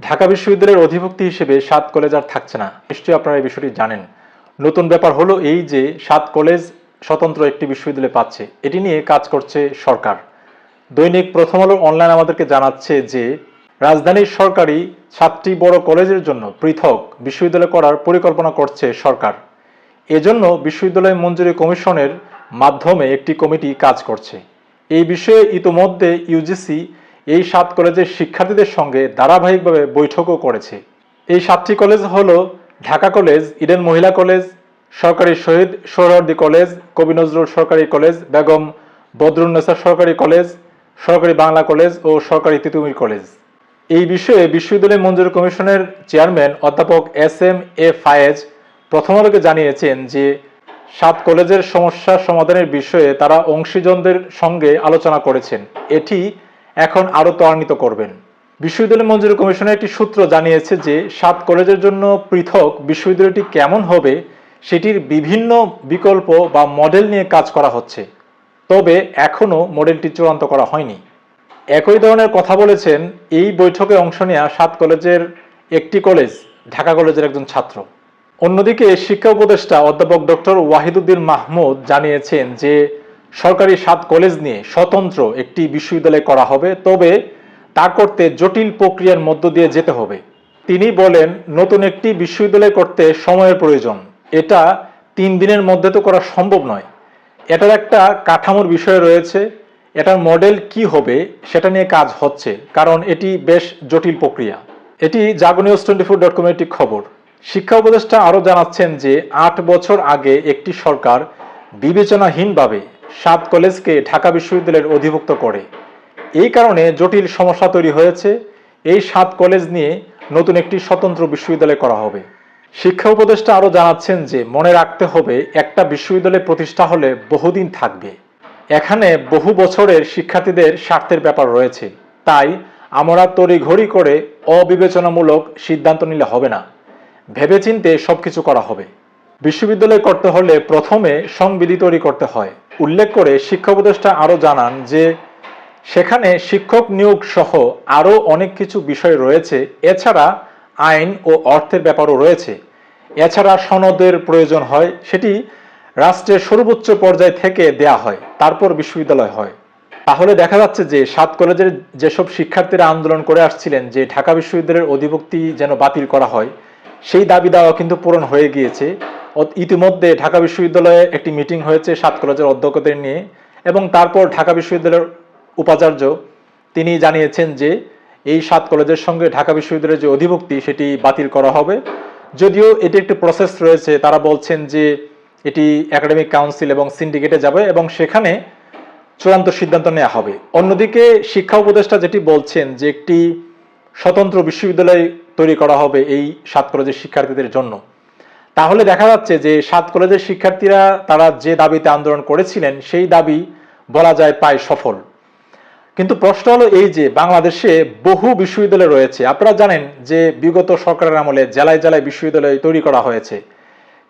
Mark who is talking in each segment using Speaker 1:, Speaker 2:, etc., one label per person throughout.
Speaker 1: ঢাকা বিশ্ববিদ্যালয়ের অধিভুক্তি হিসেবে সাত কলেজ আর থাকছে না। নিশ্চয়ই আপনারা এই বিষয়টি জানেন। নতুন ব্যাপার হলো এই যে সাত কলেজ স্বতন্ত্র একটি বিশ্ববিদ্যালয় পাচ্ছে, এটি নিয়ে কাজ করছে সরকার। দৈনিক প্রথম আলো অনলাইন আমাদেরকে জানাচ্ছে যে, রাজধানীর সরকারি সাতটি বড় কলেজের জন্য পৃথক বিশ্ববিদ্যালয় করার পরিকল্পনা করছে সরকার। এজন্য বিশ্ববিদ্যালয় মঞ্জুরি কমিশনের মাধ্যমে একটি কমিটি কাজ করছে। এই বিষয়ে ইতোমধ্যে ইউজিসি এই সাত কলেজের শিক্ষার্থীদের সঙ্গে ধারাবাহিকভাবে বৈঠকও করেছে। এই সাতটি কলেজ হল ঢাকা কলেজ, ইডেন মহিলা কলেজ, সরকারি শহীদ সোহরাওয়ার্দী কলেজ, কবি নজরুল সরকারি কলেজ, বেগম বদরুন্নেসা সরকারি কলেজ, সরকারি বাংলা কলেজ ও সরকারি তিতুমির কলেজ। এই বিষয়ে বিশ্ববিদ্যালয় মঞ্জুর কমিশনের চেয়ারম্যান অধ্যাপক এস এম এ ফায়েজ প্রথম আলোকে জানিয়েছেন যে, সাত কলেজের সমস্যা সমাধানের বিষয়ে তারা অংশীজনদের সঙ্গে আলোচনা করেছেন। এটি এখন আরও ত্বরান্বিত করবেন। বিশ্ববিদ্যালয় মঞ্জুরি কমিশনের একটি সূত্র জানিয়েছে যে, সাত কলেজের জন্য পৃথক বিশ্ববিদ্যালয়টি কেমন হবে সেটির বিভিন্ন বিকল্প বা মডেল নিয়ে কাজ করা হচ্ছে। তবে এখনও মডেলটি চূড়ান্ত করা হয়নি। একই ধরনের কথা বলেছেন এই বৈঠকে অংশ নেওয়া সাত কলেজের একটি কলেজ, ঢাকা কলেজের একজন ছাত্র। অন্যদিকে শিক্ষা উপদেষ্টা অধ্যাপক ডক্টর ওয়াহিদুদ্দিন মাহমুদ জানিয়েছেন যে সরকারি সাত কলেজ নিয়ে স্বতন্ত্র একটি বিশ্ববিদ্যালয় করা হবে, তবে তা করতে জটিল প্রক্রিয়ার মধ্য দিয়ে যেতে হবে। তিনি বলেন, নতুন একটি বিশ্ববিদ্যালয় করতে সময়ের প্রয়োজন। এটা তিন দিনের মধ্যে তো করা সম্ভব নয়। এটার একটা কাঠামোর বিষয় রয়েছে। এটার মডেল কি হবে সেটা নিয়ে কাজ হচ্ছে, কারণ এটি বেশ জটিল প্রক্রিয়া। এটি জাগনিউজ টোয়েন্টি ফোর ডট কমের একটি খবর। শিক্ষা উপদেষ্টা আরও জানাচ্ছেন যে, আট বছর আগে একটি সরকার বিবেচনাহীনভাবে সাত কলেজকে ঢাকা বিশ্ববিদ্যালয়ের অধিভুক্ত করে। এই কারণে জটিল সমস্যা তৈরি হয়েছে। এই সাত কলেজ নিয়ে নতুন একটি স্বতন্ত্র বিশ্ববিদ্যালয় করা হবে। শিক্ষা উপদেষ্টা আরও জানাচ্ছেন যে, মনে রাখতে হবে, একটা বিশ্ববিদ্যালয় প্রতিষ্ঠা হলে বহুদিন থাকবে। এখানে বহু বছরের শিক্ষার্থীদের স্বার্থের ব্যাপার রয়েছে। তাই আমরা তড়িঘড়ি করে অবিবেচনামূলক সিদ্ধান্ত নিলে হবে না। ভেবেচিন্তে সবকিছু করা হবে। বিশ্ববিদ্যালয় করতে হলে প্রথমে সংবিধি তৈরি করতে হয়। উল্লেখ করে শিক্ষা উপদেষ্টা আরও জানান যে, সেখানে শিক্ষক নিয়োগ সহ আরও অনেক কিছু বিষয় রয়েছে। এছাড়া আইন ও অর্থের ব্যাপারও রয়েছে। এছাড়া সনদের প্রয়োজন হয়, সেটি রাষ্ট্রের সর্বোচ্চ পর্যায় থেকে দেয়া হয়, তারপর বিশ্ববিদ্যালয় হয়। তাহলে দেখা যাচ্ছে যে, সাত কলেজের যেসব শিক্ষার্থীরা আন্দোলন করে আসছিলেন, যে ঢাকা বিশ্ববিদ্যালয়ের অধিভুক্তি যেন বাতিল করা হয়, সেই দাবি দেওয়া কিন্তু পূরণ হয়ে গিয়েছে। ইতিমধ্যে ঢাকা বিশ্ববিদ্যালয়ে একটি মিটিং হয়েছে সাত কলেজের অধ্যক্ষদের নিয়ে এবং তারপর ঢাকা বিশ্ববিদ্যালয়ের উপাচার্য তিনি জানিয়েছেন যে এই সাত কলেজের সঙ্গে ঢাকা বিশ্ববিদ্যালয়ের যে অধিভুক্তি সেটি বাতিল করা হবে। যদিও এটি একটি প্রসেস রয়েছে, তারা বলছেন যে এটি একাডেমিক কাউন্সিল এবং সিন্ডিকেটে যাবে এবং সেখানে চূড়ান্ত সিদ্ধান্ত নেওয়া হবে। অন্যদিকে শিক্ষা উপদেষ্টা যেটি বলছেন যে একটি স্বতন্ত্র বিশ্ববিদ্যালয় তৈরি করা হবে এই সাত কলেজের শিক্ষার্থীদের জন্য। তাহলে দেখা যাচ্ছে যে সাত কলেজের শিক্ষার্থীরা তারা যে দাবিতে আন্দোলন করেছিলেন, সেই দাবি বলা যায় প্রায় সফল। কিন্তু প্রশ্ন হলো এই যে বাংলাদেশে বহু বিশ্ববিদ্যালয় রয়েছে। আপনারা জানেন যে বিগত সরকারের আমলে জেলায় জেলায় বিশ্ববিদ্যালয় তৈরি করা হয়েছে।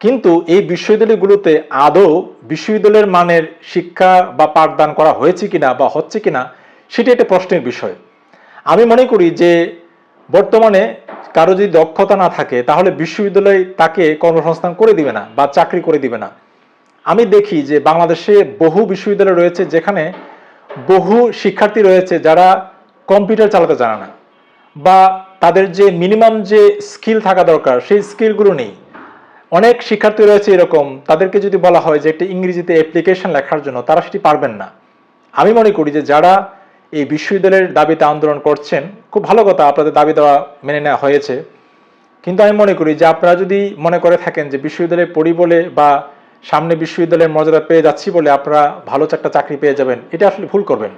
Speaker 1: কিন্তু এই বিশ্ববিদ্যালয়গুলোতে আদৌ বিশ্ববিদ্যালয়ের মানের শিক্ষা বা পাঠদান করা হয়েছে কিনা বা হচ্ছে কিনা, সেটি একটা প্রশ্নের বিষয়। আমি মনে করি যে বর্তমানে কারও যদি দক্ষতা না থাকে, তাহলে বিশ্ববিদ্যালয় তাকে কর্মসংস্থান করে দিবে না বা চাকরি করে দিবে না। আমি দেখি যে বাংলাদেশে বহু বিশ্ববিদ্যালয় রয়েছে যেখানে বহু শিক্ষার্থী রয়েছে যারা কম্পিউটার চালাতে জানে না বা তাদের যে মিনিমাম যে স্কিল থাকা দরকার, সেই স্কিলগুলো নেই। অনেক শিক্ষার্থী রয়েছে এরকম, তাদেরকে যদি বলা হয় যে একটা ইংরেজিতে অ্যাপ্লিকেশন লেখার জন্য, তারা সেটি পারবেন না। আমি মনে করি যে যারা এই বিশ্ববিদ্যালয়ের দাবিতে আন্দোলন করছেন, খুব ভালো কথা, আপনাদের দাবি দেওয়া মেনে নেওয়া হয়েছে। কিন্তু আমি মনে করি যে আপনারা যদি মনে করে থাকেন যে বিশ্ববিদ্যালয়ে পড়ি বলে বা সামনে বিশ্ববিদ্যালয়ের মর্যাদা পেয়ে যাচ্ছি বলে আপনারা ভালো একটা চাকরি পেয়ে যাবেন, এটা আসলে ভুল করবেন।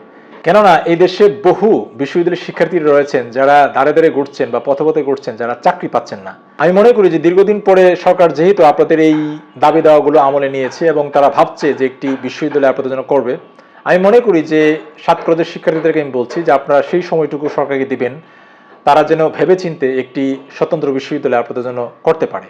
Speaker 1: কেননা এই দেশে বহু বিশ্ববিদ্যালয়ের শিক্ষার্থী রয়েছেন যারা দাঁড়ে দাঁড়ে ঘুরছেন বা পথে পথে ঘুরছেন, যারা চাকরি পাচ্ছেন না। আমি মনে করি যে দীর্ঘদিন পরে সরকার যেহেতু আপনাদের এই দাবি দেওয়াগুলো আমলে নিয়েছে এবং তারা ভাবছে যে একটি বিশ্ববিদ্যালয় আপনাদের জন্য করবে আমি মনে করি যে সাত কলেজের শিক্ষার্থীদেরকে আমি বলছি যে আপনারা সেই সময়টুকু সরকারকে দিবেন, তারা যেন ভেবেচিন্তে একটি স্বতন্ত্র বিশ্ববিদ্যালয় আপনাদের জন্য করতে পারে।